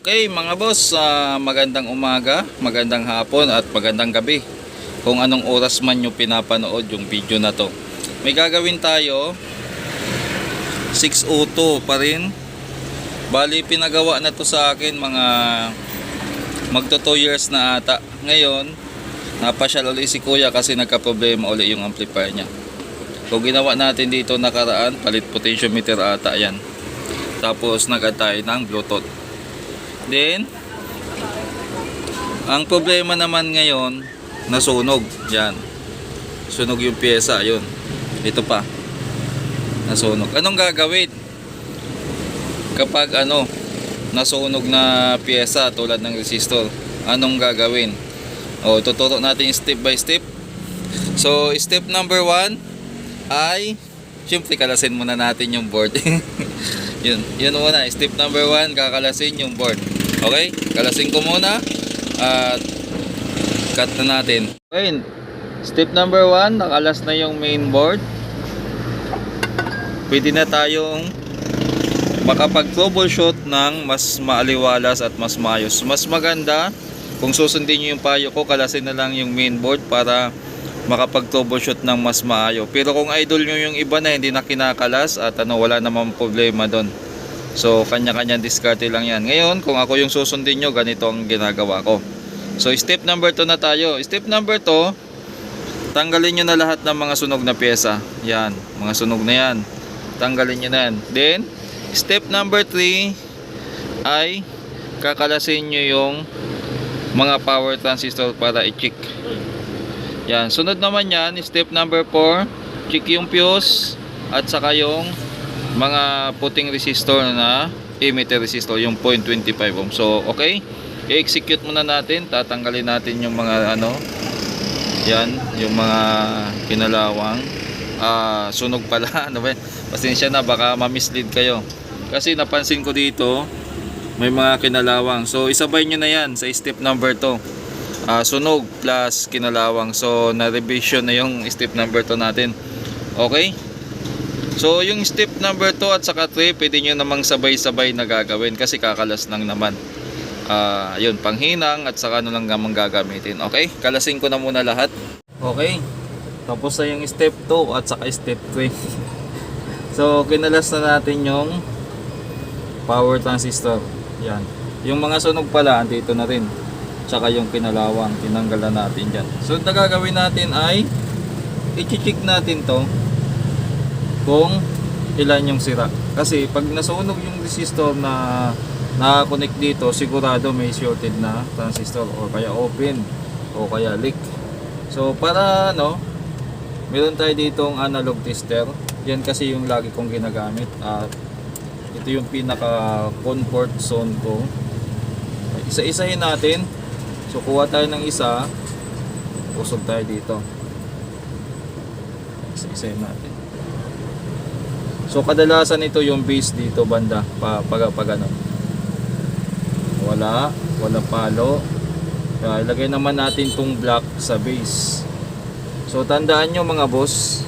Okay mga boss, ah, magandang umaga, magandang hapon at magandang gabi. Kung anong oras man nyo pinapanood yung video na to. May gagawin tayo 602 pa rin. Bali pinagawa na to sa akin mga magto 2 years na ata. Ngayon, napasyal ulit si kuya kasi nagka-problema ulit yung amplifier niya. Kung ginawa natin dito nakaraan, palit potentiometer ata yan. Tapos nag tayo ng bluetooth. Then, ang problema naman ngayon, nasunog. Yan. Sunog yung pyesa, yun. Ito pa. Nasunog. Anong gagawin? Kapag ano, nasunog na pyesa tulad ng resistor, anong gagawin? O, tuturo natin step by step. So, step number one ay, syempre kalasin muna natin yung board. yun, yun muna. Step number one, kakalasin yung board. Okay? Kalasin ko muna. At cut na natin. Okay. Step number one, nakalas na yung main board. Pwede na tayong makapag-troubleshoot ng mas maaliwalas at mas maayos. Mas maganda kung susundin nyo yung payo ko, kalasin na lang yung main board para makapag-troubleshoot ng mas maayo. Pero kung idol nyo yung iba na hindi na kinakalas at ano, wala namang problema doon. So, kanya-kanya diskarte lang yan. Ngayon, kung ako yung susundin nyo, ganito ang ginagawa ko. So, step number 2 na tayo. Step number 2, tanggalin nyo na lahat ng mga sunog na pyesa. Yan, mga sunog na yan. Tanggalin nyo na yan. Then, step number 3 ay kakalasin nyo yung mga power transistor para i-check. Yan, sunod naman yan, step number 4, check yung fuse at saka yung mga puting resistor na emitter resistor, yung 0.25 ohm. So, okay. I-execute muna natin, tatanggalin natin yung mga ano, yan, yung mga kinalawang ah, sunog pala, ano ba? Pasensya na, baka ma-mislead kayo. Kasi napansin ko dito, may mga kinalawang. So, isabay nyo na yan sa step number 2 ah, sunog plus kinalawang. So, na-revision na yung step number 2 natin. Okay? So, yung step number 2 at saka 3, pwede nyo namang sabay-sabay na gagawin kasi kakalas lang naman. Ah, yun, panghinang at saka ano lang namang gagamitin. Okay? Kalasin ko na muna lahat. Okay. Tapos na yung step 2 at saka step 3. so, kinalas na natin yung power transistor. Yan. Yung mga sunog pala, andito na rin. Tsaka yung kinalawang, tinanggal na natin dyan. So, na gagawin natin ay i-check natin to kung ilan yung sira. Kasi pag nasunog yung resistor na nakakonect dito, sigurado may shorted na transistor o kaya open o kaya leak. So para ano, meron tayo ditong analog tester. Yan kasi yung lagi kong ginagamit at ito yung pinaka comfort zone ko. Isa-isahin natin. So kuha tayo ng isa, usog tayo dito. Isa-isahin natin. So kadalasan ito yung base dito banda pa pag, pag ano. Wala, walang palo. Kaya ilagay naman natin tong block sa base. So tandaan nyo mga boss,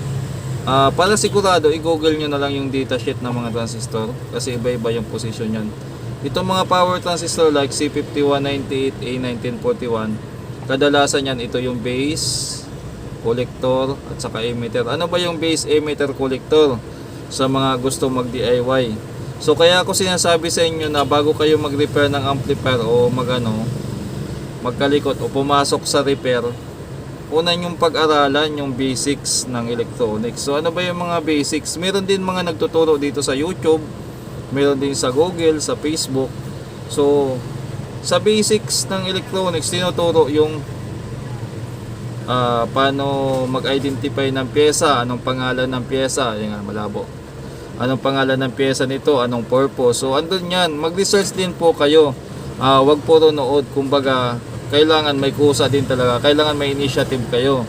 ah, para sigurado i-google nyo na lang yung datasheet ng mga transistor kasi iba-iba yung position yan. Itong mga power transistor like C5198, A1941, kadalasan yan ito yung base, collector at saka emitter. Ano ba yung base emitter collector? sa mga gusto mag DIY. So kaya ako sinasabi sa inyo na bago kayo mag-repair ng amplifier o magano magkalikot o pumasok sa repair, una yung pag-aralan yung basics ng electronics. So ano ba yung mga basics? Meron din mga nagtuturo dito sa YouTube, meron din sa Google, sa Facebook. So sa basics ng electronics, tinuturo yung ah, paano mag-identify ng pyesa, anong pangalan ng pyesa, yan nga malabo. Anong pangalan ng pyesa nito, anong purpose. So andun yan, mag-research din po kayo. Ah, wag puro nood, kumbaga kailangan may kusa din talaga, kailangan may initiative kayo.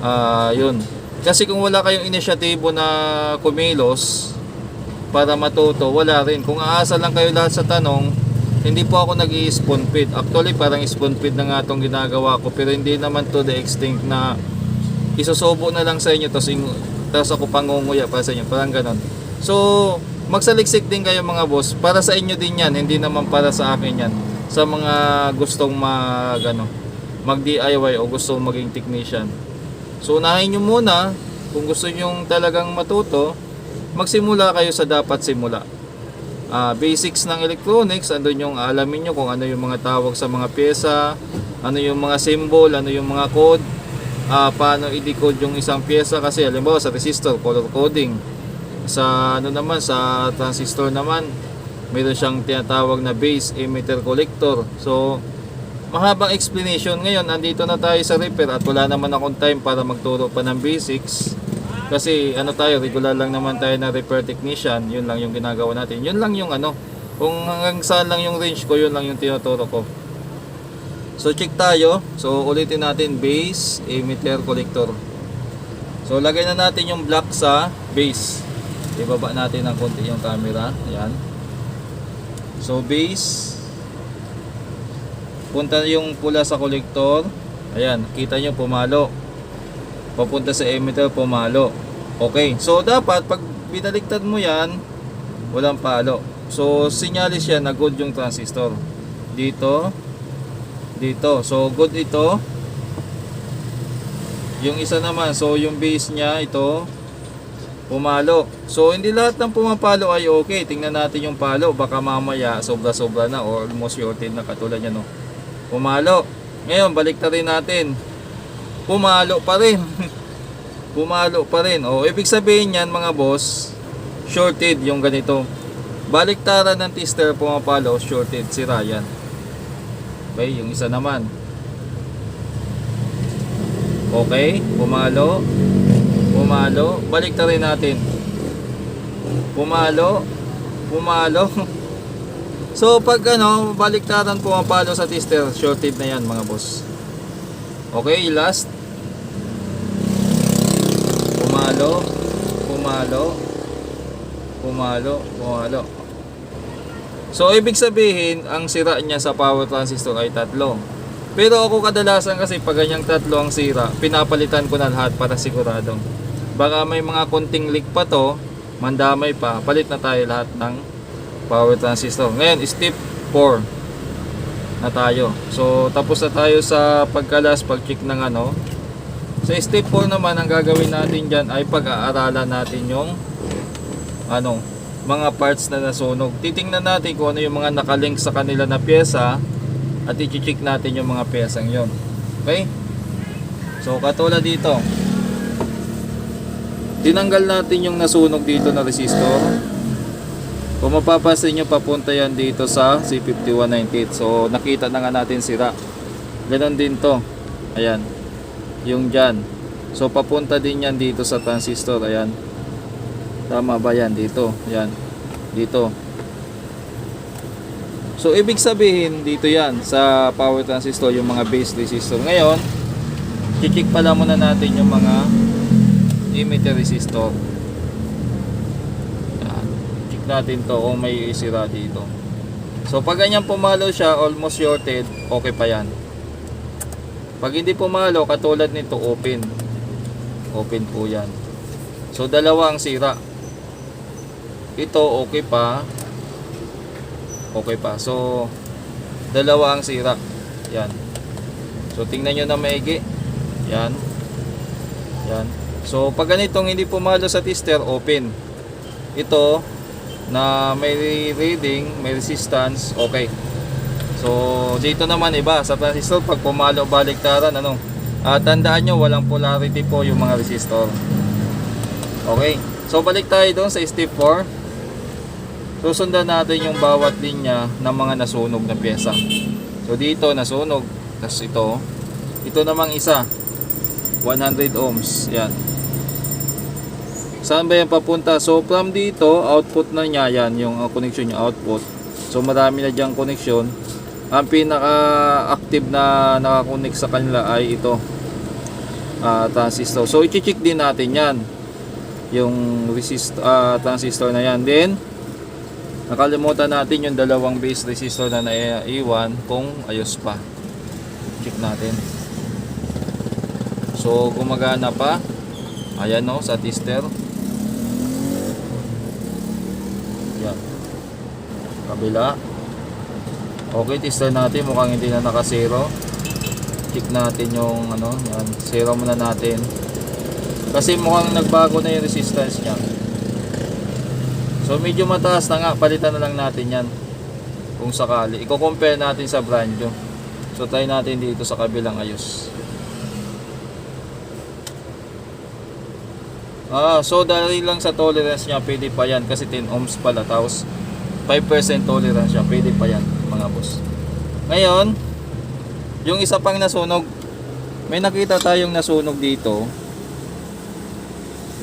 Ah, yun. Kasi kung wala kayong inisyatibo na kumilos para matuto, wala rin. Kung aasa lang kayo lahat sa tanong, hindi po ako nag spoon feed. Actually, parang spoon feed na nga itong ginagawa ko. Pero hindi naman to the extent na isusubo na lang sa inyo tapos, tapos ako pangunguya para sa inyo. Parang ganon. So, magsaliksik din kayo mga boss. Para sa inyo din yan, hindi naman para sa akin yan. Sa mga gustong mag, ano, mag DIY o gustong maging technician. So unahin nyo muna, kung gusto nyo talagang matuto, magsimula kayo sa dapat simula. Ah, basics ng electronics, andun yung alamin nyo kung ano yung mga tawag sa mga pyesa, ano yung mga symbol, ano yung mga code, ah, paano i-decode yung isang pyesa kasi halimbawa sa resistor, color coding. Sa ano naman, sa transistor naman, mayroon siyang tinatawag na base emitter collector. So, mahabang explanation ngayon, andito na tayo sa repair at wala naman akong time para magturo pa ng basics. Kasi ano tayo, regular lang naman tayo na repair technician, yun lang yung ginagawa natin. Yun lang yung ano, kung hanggang saan lang yung range ko, yun lang yung tinuturo ko. So check tayo. So ulitin natin base emitter collector. So lagay na natin yung block sa base. Ibaba natin ng konti yung camera. Ayan. So base punta yung pula sa collector. Ayan, kita nyo pumalo. Papunta sa emitter pumalo. Okay. So dapat pag binaliktad mo 'yan, walang palo. So sinyalis yan na good yung transistor. Dito, dito. So good ito. Yung isa naman, so yung base niya ito pumalo. So hindi lahat ng pumapalo ay okay. Tingnan natin yung palo, baka mamaya sobra-sobra na or almost shorted na katulad niya no. Pumalo. Ngayon balik natin. Pumalo pa rin. pumalo pa rin. O ibig sabihin niyan mga boss, shorted yung ganito. Baliktaran ng tester pumapalo, shorted si Ryan. Okay, yung isa naman. Okay, pumalo. Pumalo. Balik rin natin. Pumalo. Pumalo. So pag ano, baliktaran pumapalo sa tester, shorted na yan mga boss. Okay, last. Pumalo. Pumalo. Pumalo. Pumalo. So ibig sabihin, ang sira niya sa power transistor ay tatlo. Pero ako kadalasan kasi pag ganyang tatlo ang sira, pinapalitan ko na lahat para siguradong. Baka may mga konting leak pa to, mandamay pa, palit na tayo lahat ng power transistor. Ngayon, step 4 na tayo. So, tapos na tayo sa pagkalas, pag-check ng ano. Sa step 4 naman, ang gagawin natin dyan ay pag-aaralan natin yung ano, mga parts na nasunog. Titingnan natin kung ano yung mga nakalink sa kanila na pyesa at i-check natin yung mga pyesang yon. Okay? So, katulad dito. Tinanggal natin yung nasunog dito na resistor. Kung mapapansin nyo, papunta yan dito sa C5198. So, nakita na nga natin sira. Ganon din to. Ayan. Yung dyan. So, papunta din yan dito sa transistor. Ayan. Tama ba yan? Dito. Ayan. Dito. So, ibig sabihin, dito yan sa power transistor, yung mga base resistor. Ngayon, check pala muna natin yung mga emitter resistor. Check natin to kung may sira dito. So pag ganyan pumalo siya, almost shorted, okay pa yan. Pag hindi pumalo, katulad nito, open. Open po yan. So dalawa ang sira. Ito, okay pa. Okay pa. So, dalawa ang sira. Yan. So tingnan nyo na maigi. Yan. Yan. So pag ganitong hindi pumalo sa tester, open. Ito na may reading, may resistance, okay. So dito naman iba sa transistor pag pumalo baliktaran ano. Ah, tandaan nyo walang polarity po yung mga resistor. Okay. So balik tayo doon sa step 4. Susundan natin yung bawat linya ng mga nasunog na pyesa. So dito nasunog, tapos ito, ito namang isa 100 ohms. Yan. Saan ba yan papunta? So from dito, output na niya yan, yung uh, connection niya output. So marami na diyang connection. Ang pinaka-active na nakakonect sa kanila ay ito. ah, transistor. So i-check din natin yan. Yung resist, ah, transistor na yan. Then, nakalimutan natin yung dalawang base resistor na naiiwan kung ayos pa. Check natin. So gumagana pa. Ayan no, sa tester. Kabila. Okay, tester natin. Mukhang hindi na naka-zero. Check natin yung ano, yan. Zero muna natin. Kasi mukhang nagbago na yung resistance niya. So medyo mataas na nga, palitan na lang natin yan. Kung sakali. Iko-compare natin sa brand new. So try natin dito sa kabilang ayos. Ah, so dahil lang sa tolerance niya, pwede pa yan kasi 10 ohms pala. Tapos 5% tolerance siya, pwede pa yan mga boss. Ngayon, yung isa pang nasunog, may nakita tayong nasunog dito.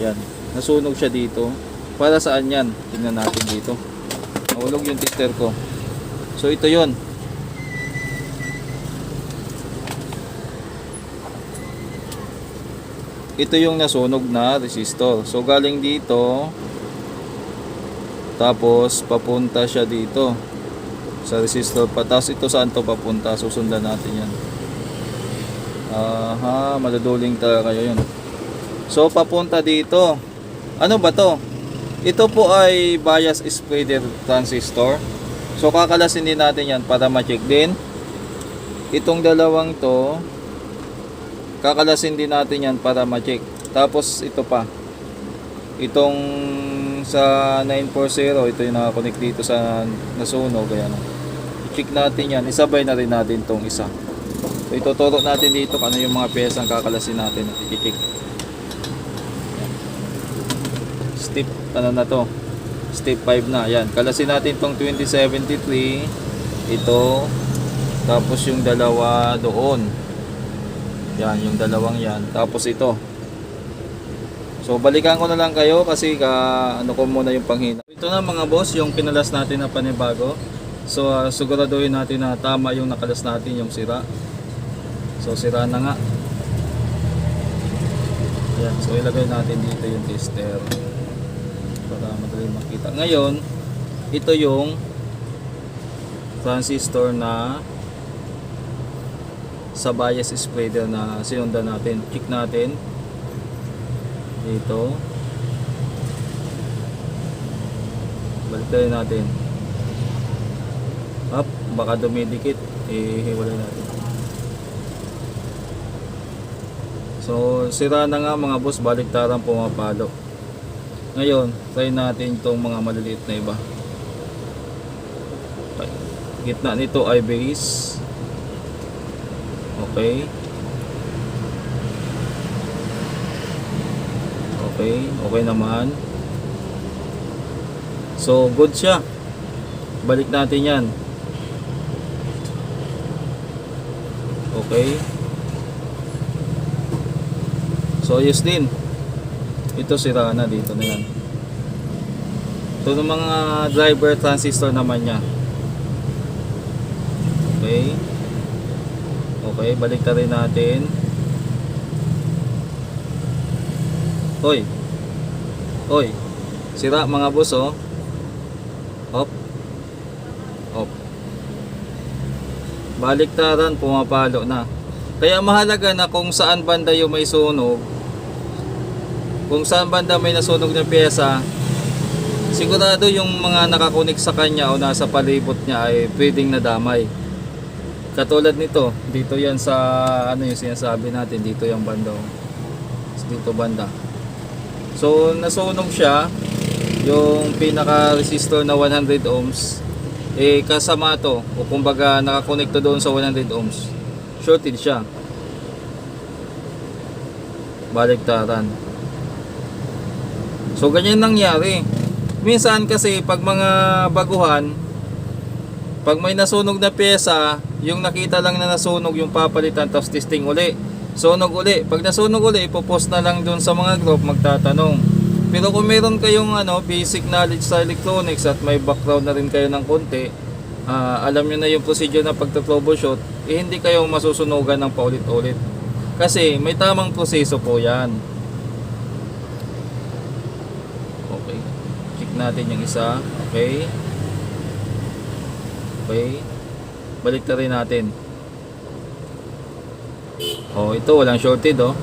Yan, nasunog siya dito. Para saan yan? Tingnan natin dito. Nahulog yung tester ko. So ito yon. Ito yung nasunog na resistor. So galing dito tapos papunta siya dito sa resistor pa. Tapos ito saan to papunta? Susundan natin yan. Aha, maduduling talaga kayo yun. So papunta dito. Ano ba to? Ito po ay bias spreader transistor. So kakalasin din natin yan para ma-check din. Itong dalawang to, kakalasin din natin yan para ma-check. Tapos ito pa. Itong sa 940, ito yung nakakonect dito sa nasunog. Kaya ano. I-check natin yan. Isabay na rin natin tong isa. So ituturo natin dito kung ano yung mga pyesang kakalasin natin at i-check. Step ano na to? Step 5 na. Yan. Kalasin natin tong 2073. Ito. Tapos yung dalawa doon. Yan, yung dalawang yan. Tapos ito. So balikan ko na lang kayo kasi ka ano ko muna yung panghina. Ito na mga boss, yung kinalas natin na panibago. So ah, siguraduhin natin na tama yung nakalas natin yung sira. So sira na nga. Yan, so ilagay natin dito yung tester para madali makita. Ngayon, ito yung transistor na sa bias spreader na sinundan natin. Check natin dito. Balik natin. Up, baka dumidikit. Ihiwalay natin. So, sira na nga mga boss, baliktaran pumapalo. Ngayon, try natin itong mga maliliit na iba. Gitna nito base. Okay. Okay, okay naman. So, good siya. Balik natin yan. Okay. So, ayos din. Ito sira na dito na yan. Ito ng mga driver transistor naman niya. Okay. Okay, balik rin natin. Hoy. Hoy. Sira mga boss oh. Hop. Hop. Baliktaran, pumapalo na. Kaya mahalaga na kung saan banda yung may sunog, kung saan banda may nasunog na pyesa, sigurado yung mga nakakunik sa kanya o nasa palibot niya ay pwedeng nadamay. Katulad nito, dito yan sa ano yung sinasabi natin, dito yung banda. oh. Dito banda. So nasunog siya yung pinaka resistor na 100 ohms. Eh kasama to o kumbaga nakakonekto doon sa 100 ohms. Shorted siya. Baliktaran so ganyan nangyari. Minsan kasi pag mga baguhan pag may nasunog na pyesa yung nakita lang na nasunog yung papalitan tapos testing uli sunog uli. Pag nasunog uli ipopost na lang doon sa mga group magtatanong. Pero kung meron kayong ano basic knowledge sa electronics at may background na rin kayo ng konti ah, alam nyo na yung procedure na pagta-troubleshoot eh, hindi kayo masusunugan ng paulit-ulit. Kasi may tamang proseso po yan. Okay. Check natin yung isa. Okay. Okay. Balik na rin natin oh ito walang shorted oh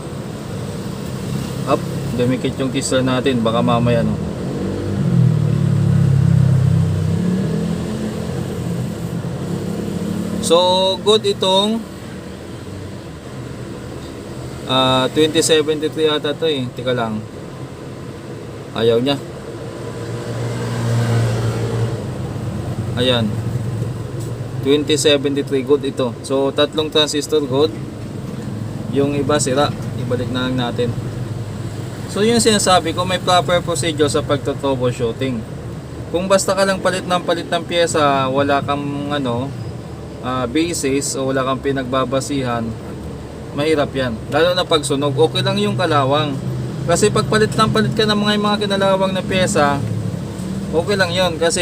up dumikit yung tester natin baka mamaya no So, good itong ah 2073 ata to eh. Tika lang. Ayaw niya. Ayan. 2073 good ito. So, tatlong transistor good. Yung iba sira. Ibalik na lang natin. So, yung sinasabi ko, may proper procedure sa pagto-troubleshooting. Kung basta ka lang palit ng palit ng pyesa, wala kang ano, ah, basis o wala kang pinagbabasihan, mahirap yan. Lalo na pag sunog, okay lang yung kalawang. Kasi pag palit ng palit ka ng mga, mga kinalawang na pyesa, okay lang yon kasi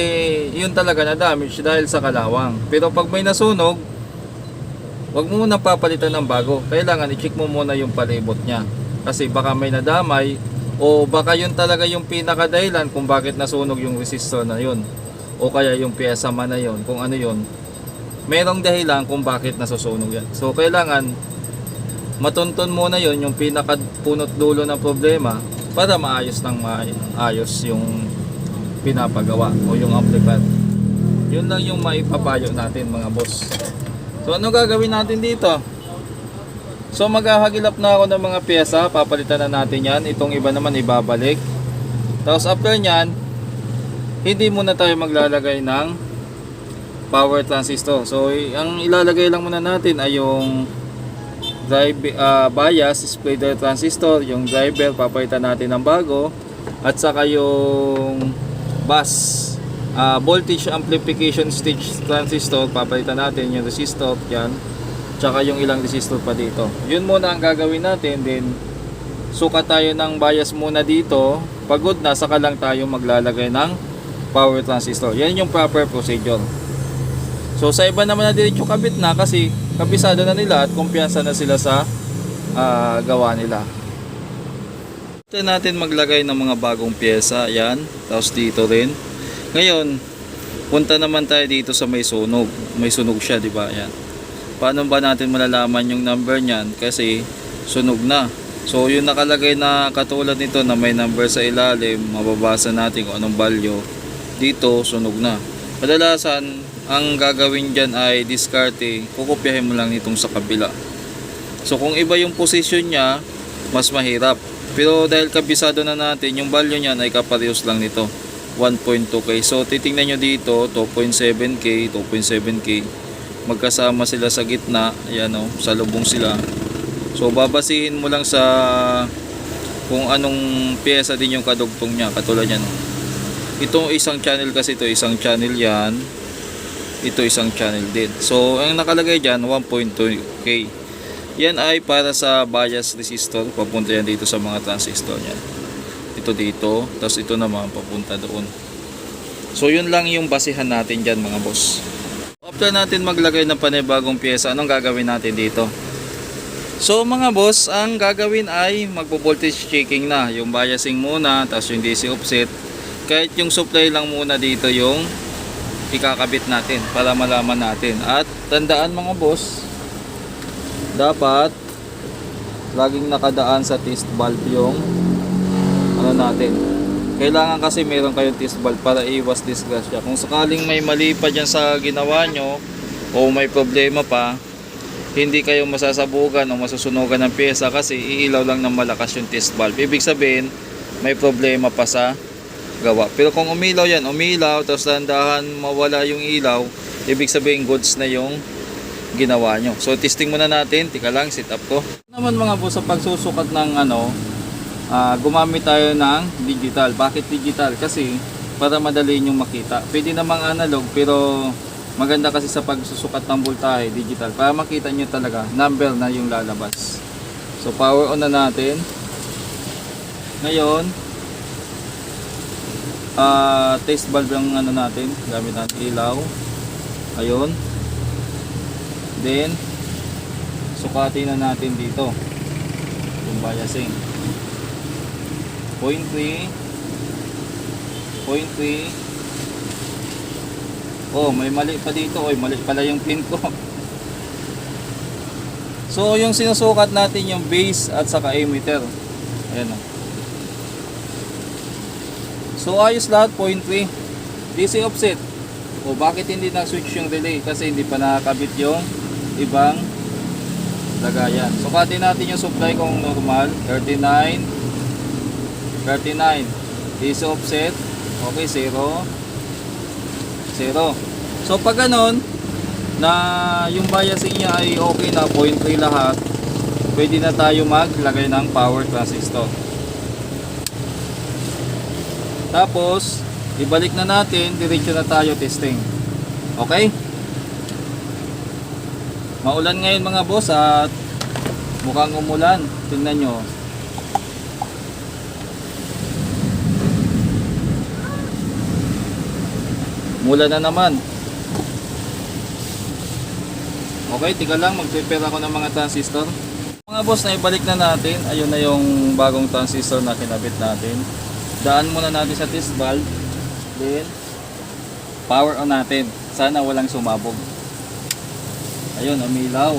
yun talaga na damage dahil sa kalawang. Pero pag may nasunog, wag mo muna papalitan ng bago. Kailangan i-check mo muna yung palibot niya. Kasi baka may nadamay o baka yun talaga yung pinakadahilan kung bakit nasunog yung resistor na yun. O kaya yung pyesa man na yun, kung ano yun. Merong dahilan kung bakit nasusunog yan. So kailangan matunton muna yon yung pinakapunot dulo ng problema para maayos ng maayos yung pinapagawa o yung amplifier. Yun lang yung maipapayo natin mga boss. So ano gagawin natin dito? So maghahagilap na ako ng mga pyesa, papalitan na natin yan. Itong iba naman ibabalik. Tapos after nyan, hindi muna tayo maglalagay ng power transistor. So ang ilalagay lang muna natin ay yung drive ah, bias splitter transistor, yung driver papalitan natin ng bago at saka yung bus ah, voltage amplification stage transistor papalitan natin yung resistor yan. Tsaka yung ilang resistor pa dito. Yun muna ang gagawin natin then sukat tayo ng bias muna dito. Pagod na saka lang tayo maglalagay ng power transistor. Yan yung proper procedure. So sa iba naman na diretso kabit na kasi kabisado na nila at kumpiyansa na sila sa ah, gawa nila. Ito natin maglagay ng mga bagong pyesa yan. Tapos dito rin ngayon punta naman tayo dito sa may sunog. May sunog siya di ba? Yan paano ba natin malalaman yung number niyan? Kasi sunog na. So yung nakalagay na katulad nito na may number sa ilalim mababasa natin kung anong value. Dito sunog na. Kadalasan ang gagawin dyan ay diskarte. Kukopyahin mo lang nitong sa kabila. So kung iba yung position niya mas mahirap. Pero dahil kabisado na natin yung value niyan ay kaparehos lang nito 1.2k so titingnan nyo dito 2.7k 2.7k magkasama sila sa gitna ayan o sa lubong sila. So babasihin mo lang sa kung anong pyesa din yung kadugtong niya katulad yan o. itong isang channel kasi ito isang channel yan. Ito isang channel din. So ang nakalagay dyan 1.2k yan ay para sa bias resistor papunta yan dito sa mga transistor niyan ito dito tapos ito naman papunta doon. So yun lang yung basihan natin dyan mga boss. After natin maglagay ng panibagong pyesa anong gagawin natin dito? So mga boss ang gagawin ay magpo voltage checking na. Yung biasing muna tapos yung DC offset. Kahit yung supply lang muna dito yung ikakabit natin para malaman natin. At tandaan mga boss dapat laging nakadaan sa test valve yung natin. Kailangan kasi meron kayong test valve para iwas disgrasya. Kung sakaling may mali pa dyan sa ginawa nyo o may problema pa hindi kayo masasabugan o masusunugan ng pyesa kasi iilaw lang ng malakas yung test valve ibig sabihin may problema pa sa gawa. Pero kung umilaw yan umilaw tapos dahan mawala yung ilaw ibig sabihin goods na yung ginawa nyo. So testing muna natin, tika lang, sit up ko. Naman mga boss, sa pagsusukat ng ano, ah, gumamit tayo ng digital. Bakit digital? Kasi para madali nyo makita. Pwede namang analog pero maganda kasi sa pagsusukat ng voltahe digital para makita nyo talaga number na yung lalabas. So power on na natin. Ngayon, ah test valve yung ano natin, gamit natin ilaw. Ayun. Then, sukatin na natin dito. Yung biasing. 0.3 0.3 Oh, may mali pa dito. Oy, mali pala yung pin ko. So, yung sinusukat natin yung base at saka emitter. Ayan o. So, ayos lahat. 0.3 DC offset. O bakit hindi na-switch yung relay? Kasi hindi pa nakakabit yung ibang lagayan. Sukatin natin yung supply kung normal. 39. 39. DC offset. Okay, 0. 0. So pag ganun, na yung biasing niya ay okay na, 0.3 lahat, pwede na tayo maglagay ng power transistor. Tapos, ibalik na natin, diretso na tayo testing. Okay? Maulan ngayon mga boss at mukhang umulan. Tingnan nyo. Mula na naman. Okay, tiga lang. Mag-prepare ako ng mga transistor. Mga boss, na ibalik na natin. Ayun na yung bagong transistor na kinabit natin. Daan muna natin sa test valve. Then, power on natin. Sana walang sumabog. Ayun, umilaw.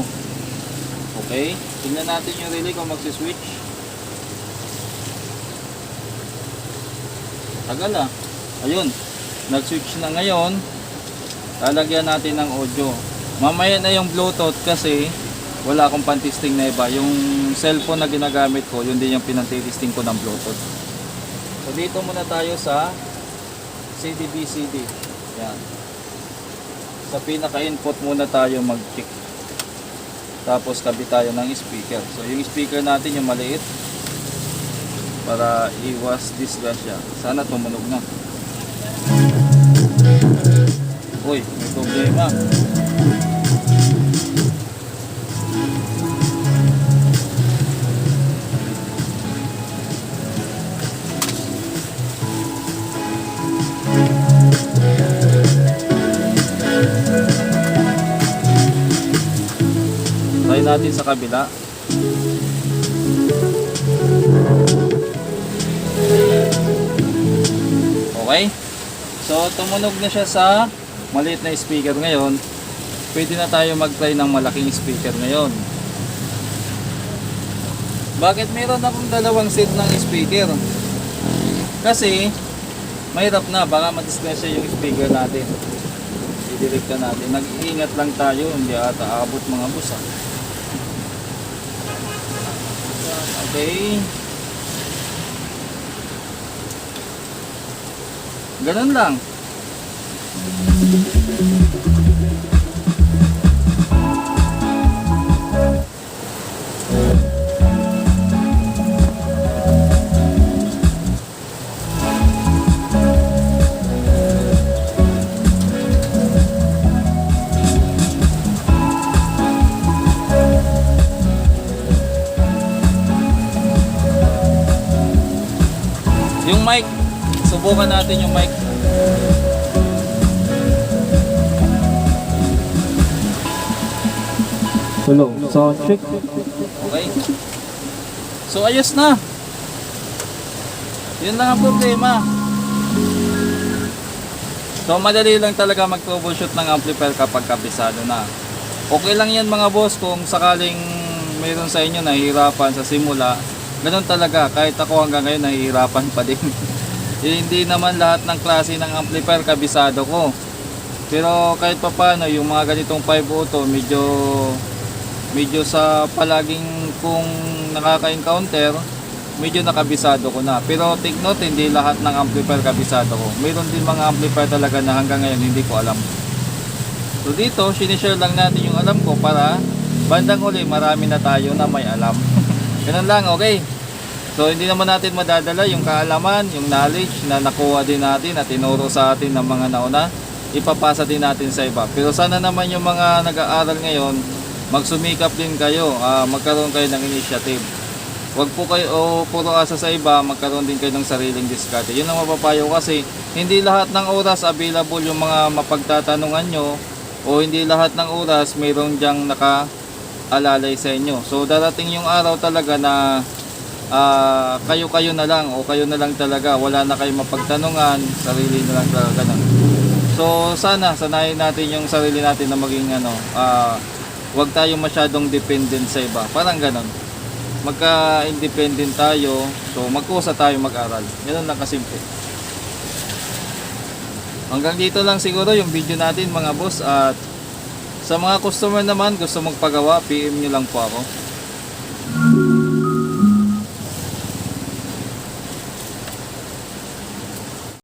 Okay. Tingnan natin yung relay kung magsiswitch. Tagal ah. Ayun. Nag-switch na ngayon. Lalagyan natin ng audio. Mamaya na yung Bluetooth kasi wala akong pantesting na iba. Yung cellphone na ginagamit ko, yun din yung pinantesting ko ng Bluetooth. So dito muna tayo sa CDBCD. Yan. Sa pinaka-input muna tayo mag-kick. Tapos tabi tayo ng speaker. So yung speaker natin yung maliit para iwas disgrasya. Sana tumunog na. Uy, may problema. Try natin sa kabila. Okay? So, tumunog na siya sa maliit na speaker ngayon. Pwede na tayo mag-try ng malaking speaker ngayon. Bakit meron akong dalawang set ng speaker? Kasi, mahirap na, baka madisgrasya yung speaker natin. Didirect na natin. Nag-iingat lang tayo, hindi ata aabot mga bus ah. Okay. Ganun lang. Yung mic, subukan natin yung mic. Hello, sound check. Okay. So ayos na. Yun lang ang problema. So madali lang talaga mag-troubleshoot ng amplifier kapag kabisado na. Okay lang yan mga boss kung sakaling mayroon sa inyo nahihirapan sa simula. Ganun talaga. Kahit ako hanggang ngayon nahihirapan pa din. Eh, hindi naman lahat ng klase ng amplifier kabisado ko. Pero kahit pa paano, yung mga ganitong 5 auto, medyo medyo sa palaging kung nakaka-encounter, medyo nakabisado ko na. Pero take note, hindi lahat ng amplifier kabisado ko. Mayroon din mga amplifier talaga na hanggang ngayon hindi ko alam. So dito, sinishare lang natin yung alam ko para bandang huli marami na tayo na may alam. Ganun lang, okay? So hindi naman natin madadala yung kaalaman, yung knowledge na nakuha din natin at tinuro sa atin ng mga nauna, ipapasa din natin sa iba. Pero sana naman yung mga nag-aaral ngayon, magsumikap din kayo, ah, magkaroon kayo ng initiative. Huwag po kayo o puro asa sa iba, magkaroon din kayo ng sariling diskarte. Yun ang mapapayo kasi hindi lahat ng oras available yung mga mapagtatanungan nyo o hindi lahat ng oras mayroon diyang nakaalalay sa inyo. So darating yung araw talaga na ah, kayo-kayo na lang o kayo na lang talaga, wala na kayong mapagtanungan, sarili na lang talaga ganun. So sana sanayin natin yung sarili natin na maging ano, ah, wag tayong masyadong dependent sa iba. Parang ganun. Magka-independent tayo, so magkusa tayo mag-aral. Ganun lang kasimple. Hanggang dito lang siguro yung video natin mga boss at sa mga customer naman gusto magpagawa, PM nyo lang po ako.